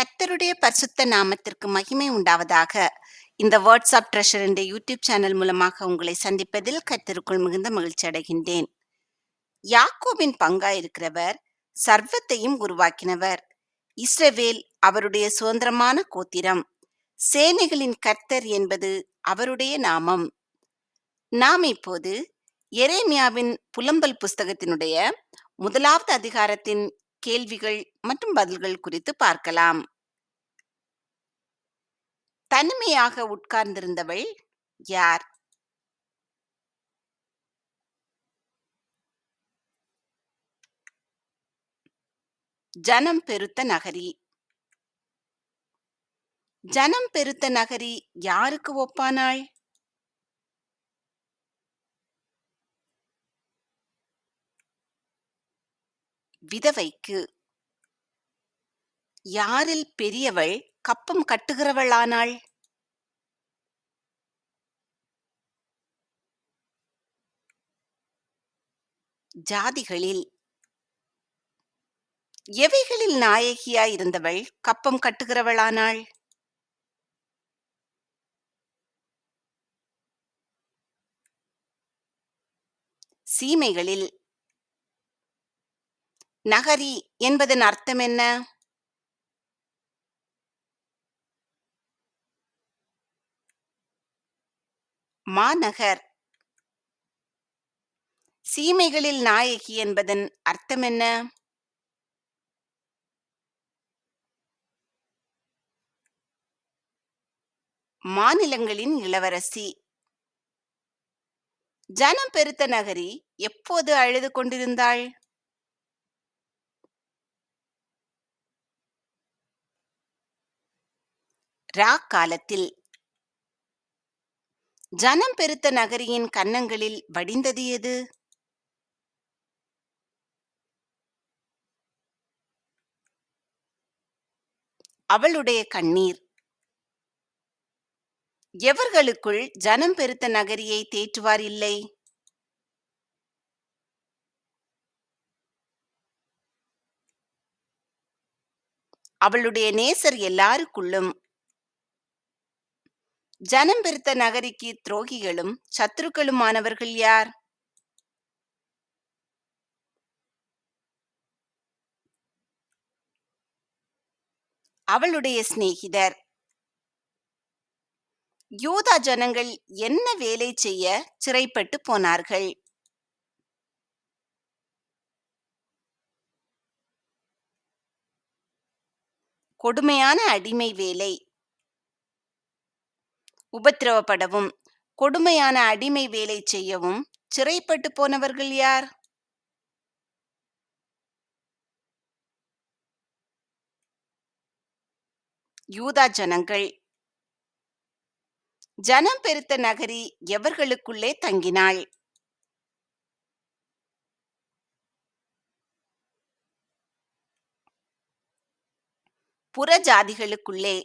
கர்த்தருடைய பரிசுத்த நாமத்திற்கு மகிமை உண்டாவதாக. இந்த வாட்ஸ்அப் ட்ரெஷர் என்ற யூடியூப் சேனல் மூலமாக உங்களை சந்திப்பதில் கர்த்தருக்குள் மிகுந்த மகிழ்ச்சி அடைகின்றேன். யாக்கோபின் பங்காயிருக்கிறவர் சர்வத்தையும் உருவாக்கினவர். இஸ்ரவேல் அவருடைய சுதந்திரமான கோத்திரம். சேனைகளின் கர்த்தர் என்பது அவருடைய நாமம். நாம் இப்போது எரேமியாவின் புலம்பல் புஸ்தகத்தினுடைய முதலாவது அதிகாரத்தின் கேள்விகள் மற்றும் பதில்கள் குறித்து பார்க்கலாம். தனிமையாக உட்கார்ந்திருந்தவள் யார்? ஜனம் பெருத்த நகரி. ஜனம் பெருத்த நகரி யாருக்கு ஒப்பானாள்? விதவைக்கு. யாரில் பெரியவள் கப்பம் கட்டுகிறவளானாள்? ஜாதிகளில். எவைகளில் நாயகியாய் இருந்தவள் கப்பம் கட்டுகிறவளானாள்? சீமைகளில் நகரி என்பதன் அர்த்தம் என்ன மாநகர். சீமைகளில் நாயகி என்பதன் அர்த்தம் என்ன மாநிலங்களின் இளவரசி. ஜனம் பெருத்த நகரி எப்போது அழுது கொண்டிருந்தாள்? ரா காலத்தில். ஜனம் பெருத்த நகரியின் கன்னங்களில் வடிந்தது எது? அவளுடைய கண்ணீர். எவர்களுக்குள் ஜனம் பெருத்த நகரியை தேற்றுவார் இல்லை? அவளுடைய நேசர் எல்லாருக்குள்ளும் ஜனம் பெருத்த நகரிக்கு துரோகிகளும் சத்துருக்களுமானவர்கள் யார்? அவளுடைய சிநேகிதர். யூதா ஜனங்கள் என்ன வேலை செய்ய சிறைப்பட்டு போனார்கள்? கொடுமையான அடிமை வேலை. உபத்திரவப்படவும் கொடுமையான அடிமை வேலை செய்யவும் சிறைப்பட்டு போனவர்கள் யார்? யூதா ஜனங்கள். ஜனம் பெருத்த நகரி எவர்களுக்குள்ளே தங்கினாள்? புற ஜாதிகளுக்குள்ளே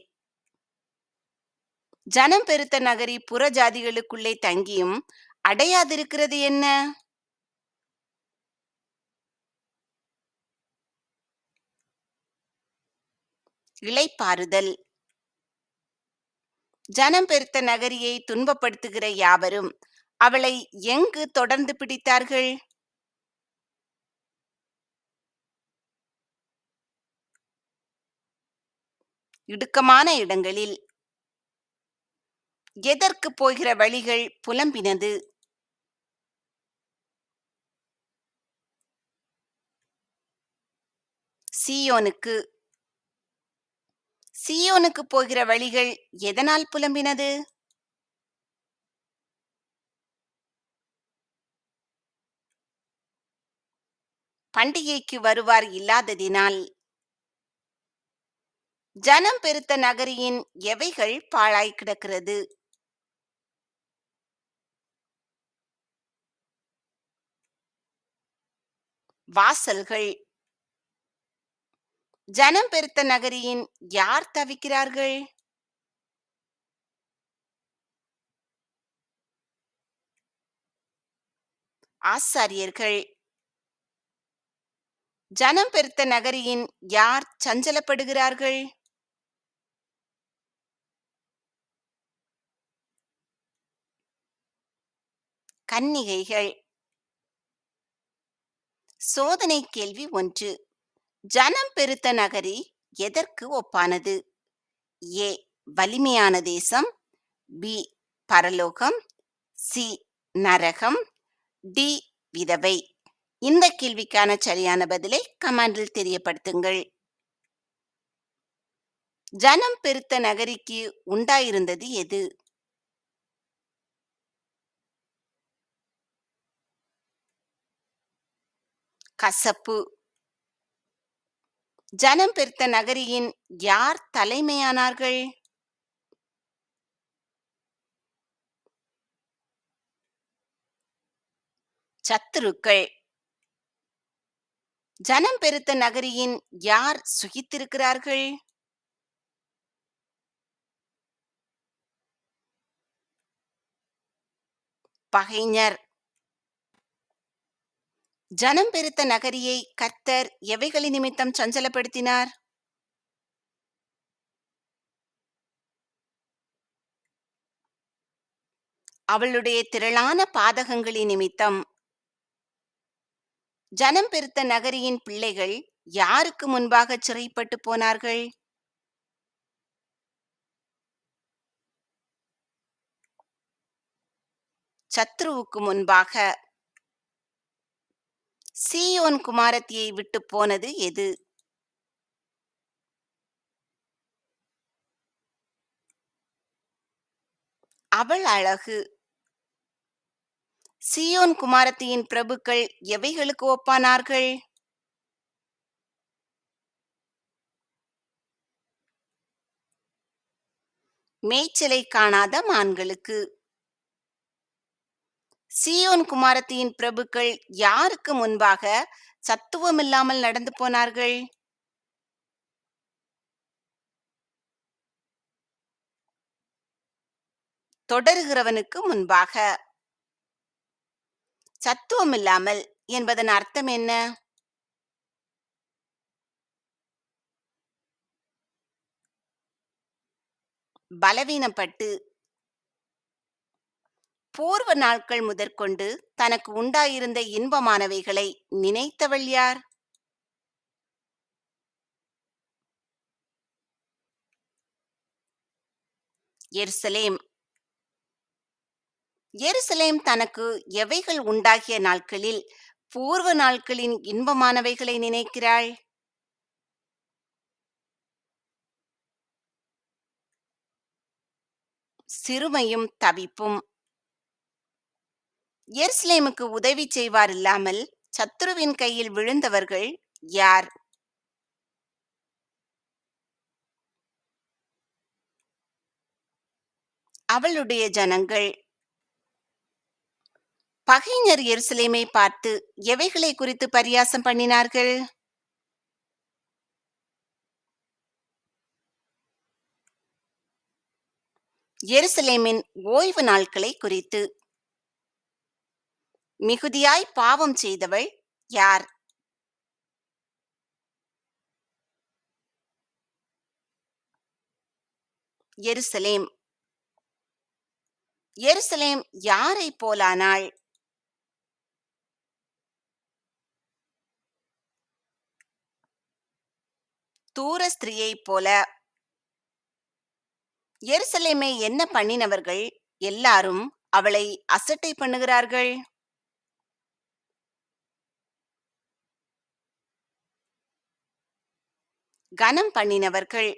ஜனம் பெருத்த நகரி புற ஜாதிகளுக்குள்ளே தங்கியும் அடையாதிருக்கிறது என்ன? இளைப்பாறுதல். ஜனம் பெருத்த நகரியை துன்பப்படுத்துகிற யாவரும் அவளை எங்கு தொடர்ந்து பிடித்தார்கள்? இடுக்கமான இடங்களில். எதற்கு போகிற வழிகள் புலம்பினது? சீயோனுக்கு. சீயோனுக்கு போகிற வழிகள் எதனால் புலம்பினது? பண்டிகைக்கு வருவார் இல்லாததினால். ஜனம் பெருத்த நகரியின் எவைகள் பாழாய் கிடக்கிறது? வாசல்கள். ஜனம் பெருத்த நகரியின் யார் தவிக்கிறார்கள்? ஆசாரியர்கள். ஜனம் பெருத்த நகரியின் யார் சஞ்சலப்படுகிறார்கள்? கன்னிகைகள். சோதனை கேள்வி ஒன்று. ஜனம் பெருத்த நகரி எதற்கு ஒப்பானது? ஏ. வலிமையான தேசம். பி. பரலோகம். சி. நரகம். டி. விதவை. இந்த கேள்விக்கான சரியான பதிலை கமெண்டில் தெரியப்படுத்துங்கள். ஜனம் பெருத்த நகரிக்கு உண்டாயிருந்தது எது? கசப்பு. ஜனம் பெருத்த நகரியின் யார் தலைமையானார்கள்? சத்துருக்கள். ஜனம் பெருத்த நகரியின் யார் சுகித்திருக்கிறார்கள்? பகைஞர். ஜனம் பெருத்த நகரியை கர்த்தர் எவைகளின் நிமித்தம் சஞ்சலப்படுத்தினார்? அவளுடைய திரளான பாதகங்களின் நிமித்தம். ஜனம் பெருத்த நகரியின் பிள்ளைகள் யாருக்கு முன்பாக சிறைப்பட்டு போனார்கள்? சத்ருவுக்கு முன்பாக சீயோன் குமாரத்தியை விட்டு போனது எது? அவள் அழகு. சீயோன் குமாரத்தியின் பிரபுக்கள் எவைகளுக்கு ஒப்பானார்கள்? மேய்ச்சலை காணாத மான்களுக்கு. சீயோன் குமாரத்தியின் பிரபுக்கள் யாருக்கு முன்பாக சத்துவமில்லாமல் நடந்து போனார்கள்? தொடர்கிறவனுக்கு முன்பாக. சத்துவமில்லாமல் என்பதன் அர்த்தம் என்ன? பலவீனப்பட்டு பூர்வ நாட்கள் முதற்கொண்டு தனக்கு உண்டாயிருந்த இன்பமானவைகளை நினைத்தவள் யார்? எருசலேம். எருசலேம் தனக்கு எவைகள் உண்டாகிய நாட்களில் பூர்வ நாட்களின் இன்பமானவைகளை நினைக்கிறாள்? சிறுமையும் தவிப்பும் எருசலேமுக்கு உதவி செய்வார் இல்லாமல் சத்துருவின் கையில் விழுந்தவர்கள் யார்? அவளுடைய ஜனங்கள். பகைஞர் எருசலேமை பார்த்து எவைகளை குறித்து பரியாசம் பண்ணினார்கள்? எருசலேமின் ஓய்வு நாட்களை குறித்து. மிகுதியாய் பாவம் செய்தவள் யார்? எருசலேம். எருசலேம் யாரை போலானாள்? தூர ஸ்திரீயைப் போல. எருசலேமை என்ன பண்ணினவர்கள் எல்லாரும் அவளை அசட்டை பண்ணுகிறார்கள்? கனம் பண்ணினவர்கள்.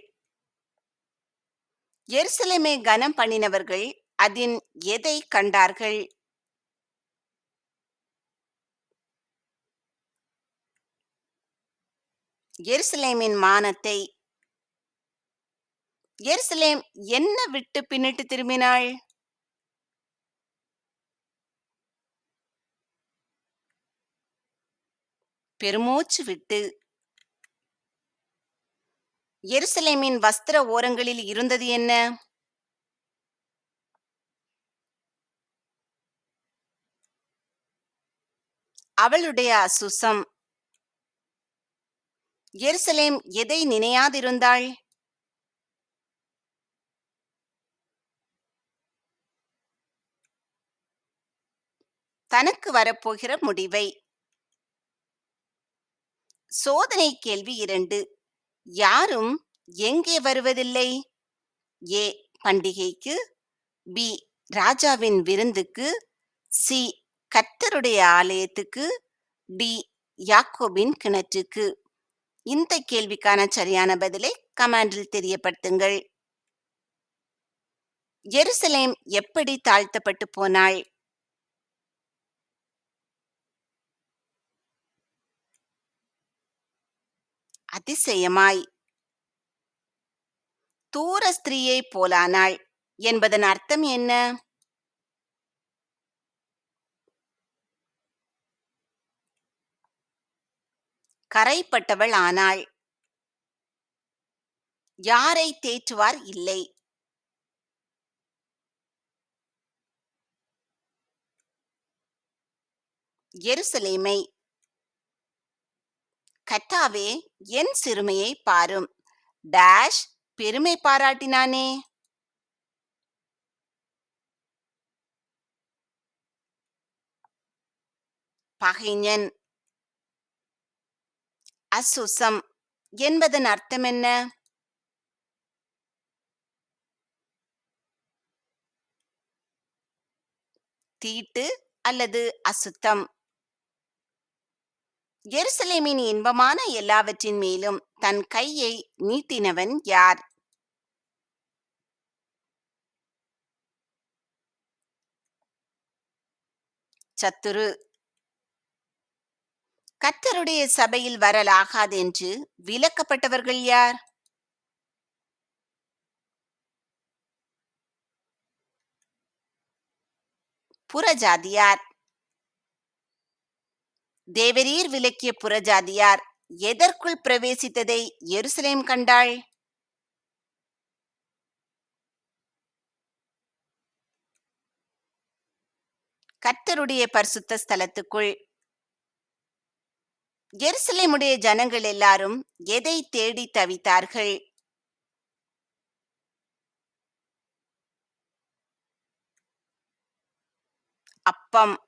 எருசலேமை கனம் பண்ணினவர்கள் அதின் எதை கண்டார்கள்? எருசலேமின் மானத்தை. எருசலேம் என்ன விட்டு பின்னிட்டு திரும்பினாள்? பெருமூச்சு விட்டு எருசலேமின் வஸ்திர ஓரங்களில் இருந்தது என்ன? அவளுடைய அசுசம். எருசலேம் எதை நினையாதிருந்தாள்? தனக்கு வரப்போகிற முடிவை. சோதனை கேள்வி இரண்டு. யாரும் எங்கே வருவதில்லை? ஏ. பண்டிகைக்கு பி. ராஜாவின் விருந்துக்கு சி. கர்த்தருடைய ஆலயத்துக்கு டி. யாக்கோபின் கிணற்றுக்கு. இந்த கேள்விக்கான சரியான பதிலை கமாண்டில் தெரியப்படுத்துங்கள். எருசலேம் எப்படி தாழ்த்தப்பட்டு போனாள்? அதிசயமாய். தூர ஸ்திரீயை போலானாள் என்பதன் அர்த்தம் என்ன? கரைப்பட்டவள் ஆனாள். யாரை தேற்றுவார்? இல்லை. எருசலேமை கத்தாவே என் சிறுமையை பாரும். டேஷ் பெருமை பாராட்டினானே. பகைஞன். அசுசம். என்பதன் அர்த்தம் என்ன? தீட்டு அல்லது அசுத்தம். எருசலேமின் இன்பமான எல்லாவற்றின் மேலும் தன் கையை நீட்டினவன் யார்? சத்துரு. கத்தருடைய சபையில் வரலாகாதென்று விலக்கப்பட்டவர்கள் யார்? புறஜாதியார். தேவரீர் விலக்கிய புறஜாதியார் எதற்குள் பிரவேசித்ததை எருசலேம் கண்டாள்? கர்த்தருடைய பரிசுத்த ஸ்தலத்துக்குள். எருசலேமுடைய ஜனங்கள் எல்லாரும் எதை தேடி தவித்தார்கள்? அப்பம்.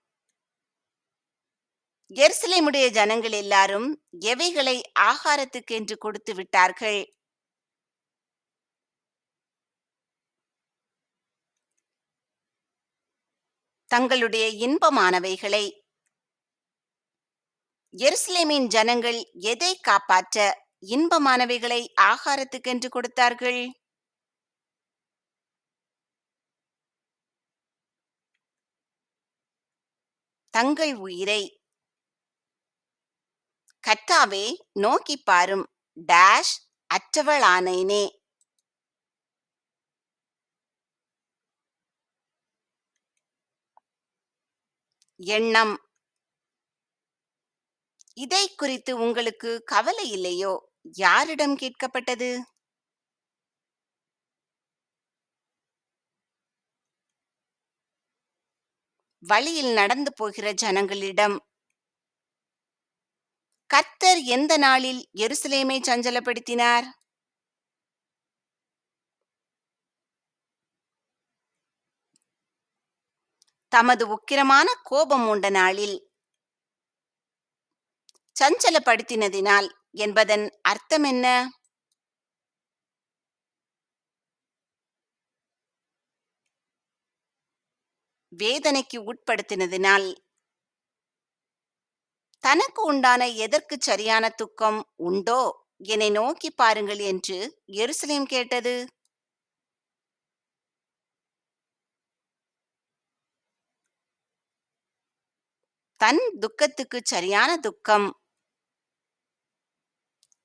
எருசலேமுடைய ஜனங்கள் எல்லாரும் எவைகளை ஆகாரத்துக்கு என்று கொடுத்து விட்டார்கள்? தங்களுடைய இன்பமானவைகளை. எருசலேமின் ஜனங்கள் எதை காப்பாற்ற இன்பமானவைகளை ஆகாரத்துக்கென்று கொடுத்தார்கள்? தங்கள் உயிரை கர்த்தாவே நோக்கி பாரும் டேஷ் அற்றவளானேனே எண்ணம். இதை குறித்து உங்களுக்கு கவலை இல்லையோ? யாரிடம் கேட்கப்பட்டது? வழியில் நடந்து போகிற ஜனங்களிடம் கர்த்தர் எந்த நாளில் எருசலேமை சஞ்சலப்படுத்தினார்? தமது உக்கிரமான கோபம் உண்ட நாளில் சஞ்சலப்படுத்தினதினால் என்பதன் அர்த்தம் என்ன? வேதனைக்கு உட்படுத்தினதினால் தனக்கு உண்டான எதற்கு சரியான துக்கம் உண்டோ? என்னை நோக்கி பாருங்கள் என்று எருசலேம் கேட்டது. தன் துக்கத்துக்கு சரியான துக்கம்.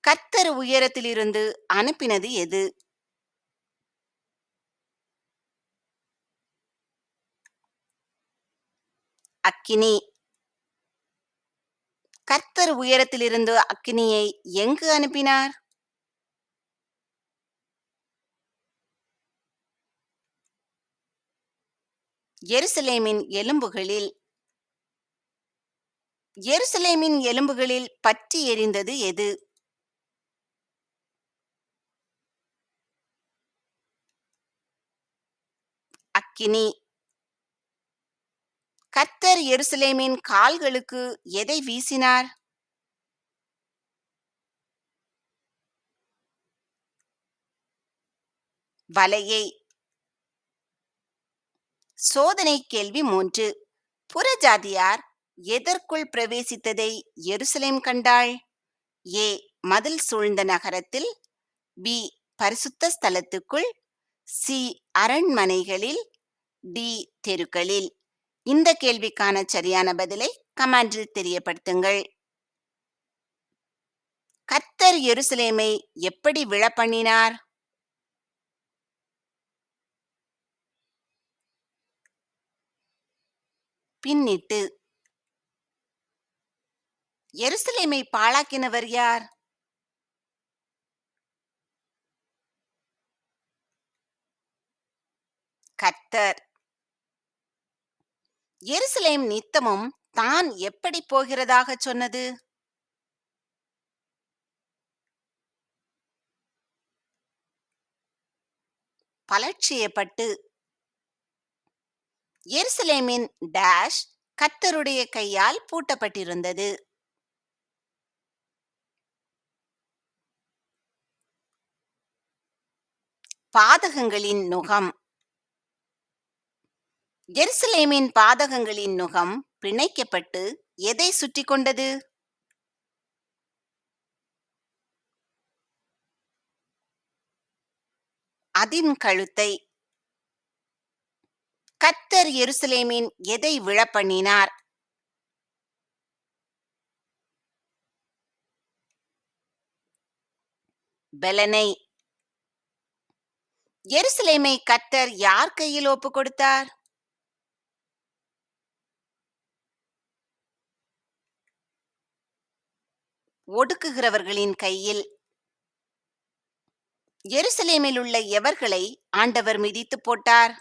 கத்தர் உயரத்திலிருந்து அனுப்பினது எது? அக்கினி. கர்த்தர் உயரத்திலிருந்து அக்கினியை எங்கு அனுப்பினார்? எருசலேமின் எலும்புகளில் எருசலேமின் எலும்புகளில் பற்றி எரிந்தது எது? அக்கினி கர்த்தர் எருசலேமின் கால்களுக்கு எதை வீசினார்? வலையை. சோதனை கேள்வி மூன்று. புறஜாதியார் எதற்குள் பிரவேசித்ததை எருசலேம் கண்டாள்? ஏ. மதில் சூழ்ந்த நகரத்தில். பி. பரிசுத்த ஸ்தலத்துக்குள். சி. அரண்மனைகளில். டி. தெருக்களில். இந்த கேள்விக்கான சரியான பதிலை கமெண்டில் தெரியப்படுத்துங்கள். கத்தர் எருசலேமை எப்படி விழப்பண்ணினார்? பின்னிட்டு எருசலேமை பாழாக்கினவர் யார்? கத்தர் எருசலேம் நித்தமும் தான் எப்படி போகிறதாக சொன்னது? பலட்சியப்பட்டு எருசலேமின் டேஷ் கர்த்தருடைய கையால் பூட்டப்பட்டிருந்தது. பாதகங்களின் நுகம் எருசலேமின் பாதகங்களின் நுகம் பிணைக்கப்பட்டு எதை சுற்றி கொண்டது? அதின் கழுத்தை. கத்தர் எருசலேமின் எதை விழப்பண்ணினார்? பெலனை. எருசலேமை கத்தர் யார் கையில் ஒப்பு கொடுத்தார்? ஒடுக்குகிறவர்களின் கையில். எருசலேமில் உள்ள எவர்களை ஆண்டவர் மிதித்து போட்டார்?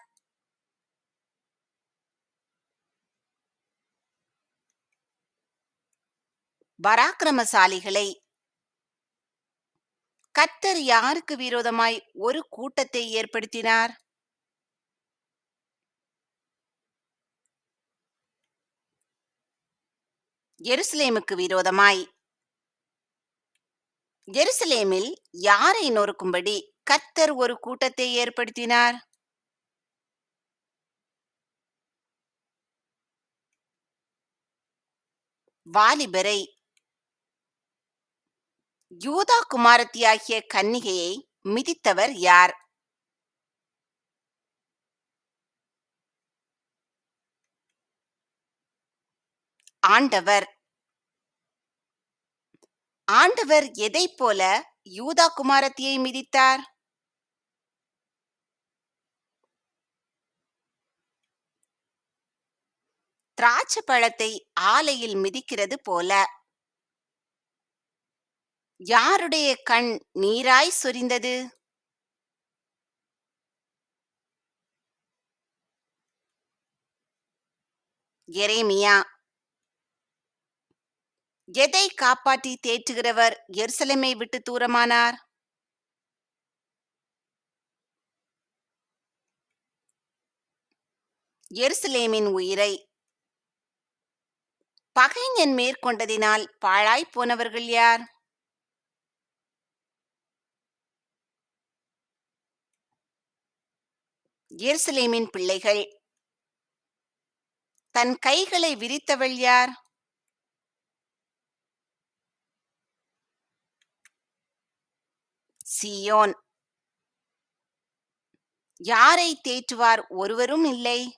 பராக்கிரமசாலிகளை. கத்தர் யாருக்கு விரோதமாய் ஒரு கூட்டத்தை ஏற்படுத்தினார்? எருசலேமுக்கு விரோதமாய் எருசலேமில் யாரை நொறுக்கும்படி கத்தர் ஒரு கூட்டத்தை ஏற்படுத்தினார்? வாலிபரை யூதா குமாரத்தியாகிய கன்னிகையை மிதித்தவர் யார்? ஆண்டவர். ஆண்டவர் எதைப் போல யூதா குமாரத்தியை மிதித்தார்? திராட்சை பழத்தை ஆலையில் மிதிக்கிறது போல யாருடைய கண் நீராய் சொரிந்தது? எரேமியா எதை காப்பாற்றி தேற்றுகிறவர் எருசலேமை விட்டு தூரமானார்? எருசலேமின் உயிரை பகைஞன் மேற்கொண்டதினால் பாழாய் போனவர்கள் யார்? எருசலேமின் பிள்ளைகள் தன் கைகளை விரித்தவள் யார்? சியோன். யாரை தேற்றுவார்? ஒருவரும் இல்லை.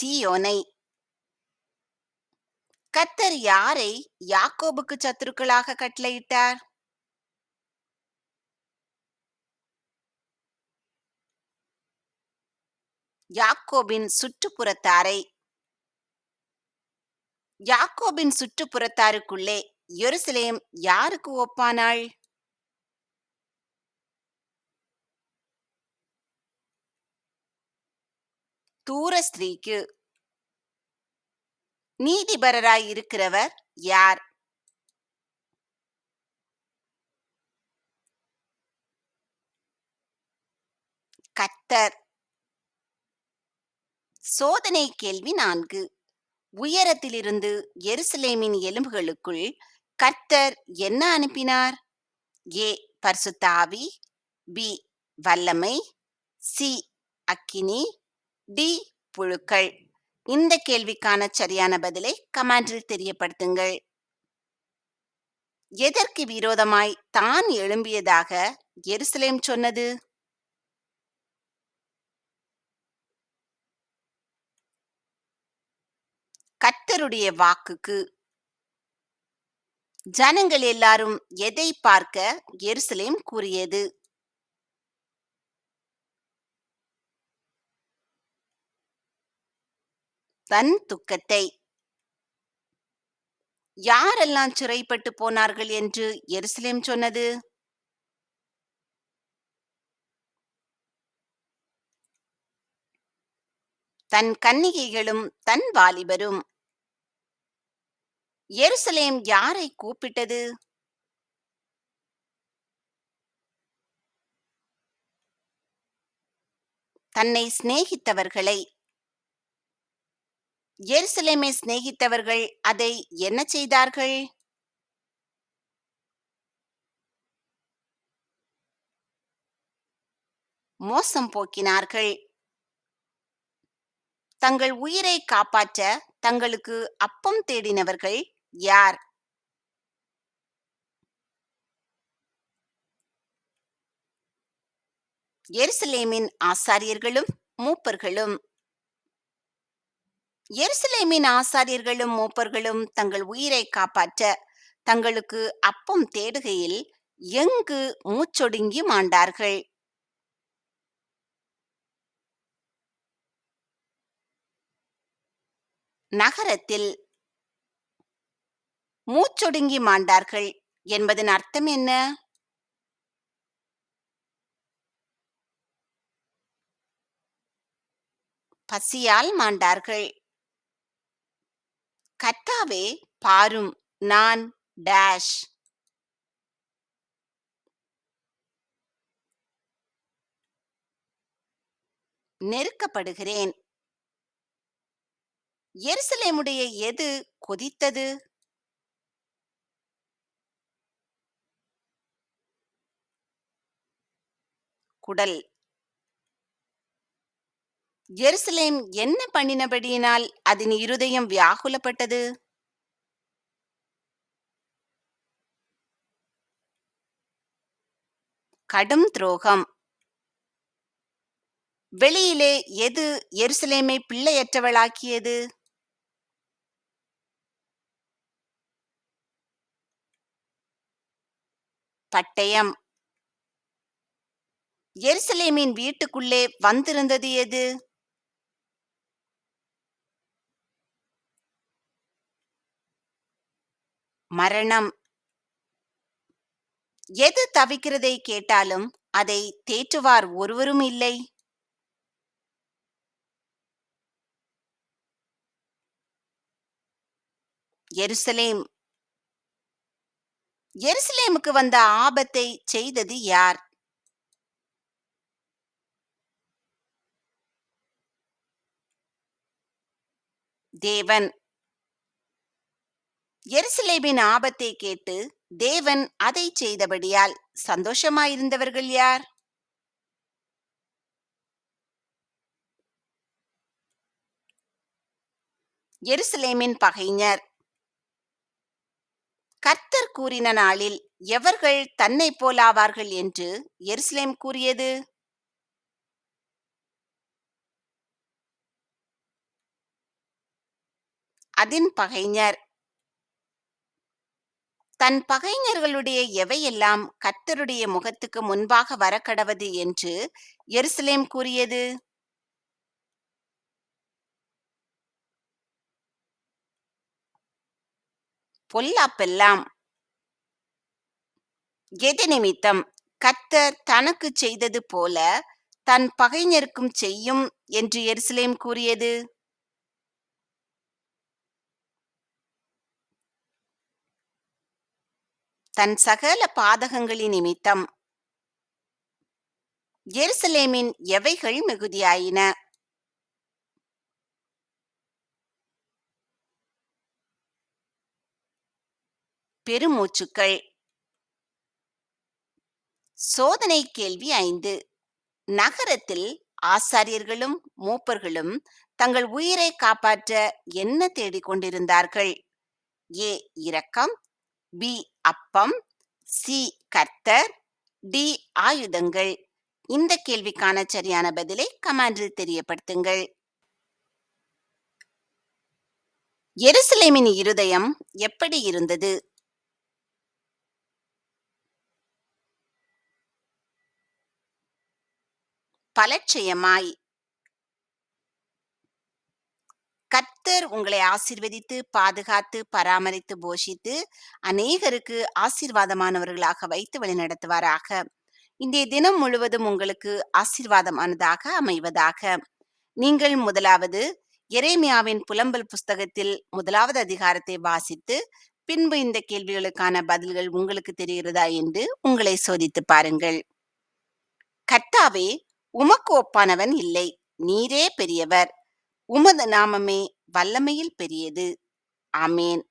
சீயோனை. கத்தர் யாரை யாக்கோபுக்கு சத்துருக்களாக கட்டளையிட்டார்? யாக்கோபின் சுற்றுப்புறத்தாரை யாக்கோபின் சுற்றுப்புறத்தாருக்குள்ளே எருசலேம் யாருக்கு ஒப்பானாள்? தூர ஸ்திரீக்கு. நீதிபரராய் இருக்கிறவர் யார்? கத்தர். சோதனை கேள்வி நான்கு. உயரத்திலிருந்து எருசலேமின் எலும்புகளுக்குள் கர்த்தர் என்ன அனுப்பினார்? ஏ பர்சுத்தாவி பி வல்லமை சி அக்கினி டி புழுக்கள். இந்த கேள்விக்கான சரியான பதிலை கமாண்டில் தெரியப்படுத்துங்கள். எதற்கு விரோதமாய் தான் எழும்பியதாக எருசலேம் சொன்னது? கர்த்தருடைய வாக்குக்கு ஜனங்கள் எல்லாரும் எதை பார்க்க எருசலேம் கூறியது? தன் துக்கத்தை. யாரெல்லாம் சிறைப்பட்டு போனார்கள் என்று எருசலேம் சொன்னது? தன் கன்னிகைகளும் தன் வாலிபரும். எருசலேம் யாரை கூப்பிட்டது? தன்னை சிநேகித்தவர்களை. எருசலேமை சிநேகித்தவர்கள் அதை என்ன செய்தார்கள்? மோசம் போக்கினார்கள். தங்கள் உயிரை காப்பாற்ற தங்களுக்கு அப்பம் தேடினவர்கள் யார் எருசலேமின் ஆசாரியர்களும் மூப்பர்களும். எருசலேமின் ஆசாரியர்களும் மூப்பர்களும் தங்கள் உயிரை காப்பாற்ற தங்களுக்கு அப்பம் தேடுகையில் எங்கு மூச்சொடுங்கி மாண்டார்கள்? நகரத்தில் மூச்சொடுங்கி மாண்டார்கள் என்பதன் அர்த்தம் என்ன? பசியால் மாண்டார்கள். கட்டாவே பாரும் நான் டேஷ். நெருக்கப்படுகிறேன். எருசலேமுடைய எது கொதித்தது? குடல். எருசலேம் என்ன பண்ணினபடியினால் அதன் இருதயம் வியாகுலப்பட்டது? கடும் துரோகம். வெளியிலே எது எருசலேமை பிள்ளையற்றவளாக்கியது? பட்டயம். எருசலேமின் வீட்டுக்குள்ளே வந்திருந்தது எது? மரணம். எது தவிக்கிறதை கேட்டாலும் அதை தேற்றுவார் ஒருவரும் இல்லை. எருசலேம். எருசலேமுக்கு வந்த ஆபத்தை செய்தது யார்? தேவன். எருசலேமின் ஆபத்தை கேட்டு தேவன் அதை செய்தபடியால் சந்தோஷமாயிருந்தவர்கள் யார்? எருசலேமின் பகைஞர். கர்த்தர் கூறின நாளில் எவர்கள் தன்னை போலாவார்கள் என்று எருசலேம் கூறியது? அதின் பகைஞர். தன் பகைஞர்களுடைய எவையெல்லாம் கர்த்தருடைய முகத்துக்கு முன்பாக வரக்கடவது என்று எருசலேம் கூறியது? பொல்லாப்பெல்லாம். எது நிமித்தம் கர்த்தர் தனக்கு செய்தது போல தன் பகைஞருக்கும் செய்யும் என்று எருசலேம் கூறியது? தன் சகல பாதகங்களின் நிமித்தம் எருசலேமின் எவைகள் மிகுதியாயின? பெருமூச்சுக்கள். சோதனை கேள்வி ஐந்து. நகரத்தில் ஆசாரியர்களும் மூப்பர்களும் தங்கள் உயிரை காப்பாற்ற என்ன தேடிக் கொண்டிருந்தார்கள் ஏ இரக்கம். பி அப்பம் சி கர்த்தர் டி ஆயுதங்கள். இந்த கேள்விக்கான சரியான பதிலை கமாண்டில் தெரியப்படுத்துங்கள். எருசலேமின் இருதயம் எப்படி இருந்தது? பலட்சயமாய் கர்த்தர் உங்களை ஆசிர்வதித்து பாதுகாத்து பராமரித்து போஷித்து அநேகருக்கு ஆசீர்வாதமானவர்களாக வைத்து வழிநடத்துவாராக இன்றைய தினம் முழுவதும் உங்களுக்கு ஆசீர்வாதமானதாக அமைவதாக. நீங்கள் முதலாவது எரேமியாவின் புலம்பல் புஸ்தகத்தில் முதலாவது அதிகாரத்தை வாசித்து பின்பு இந்த கேள்விகளுக்கான பதில்கள் உங்களுக்கு தெரிகிறதா என்று உங்களை சோதித்து பாருங்கள். கர்த்தாவே உமக்கு ஒப்பானவன் இல்லை. நீரே பெரியவர். உமது நாமமே வல்லமையில் பெரியது. ஆமேன்.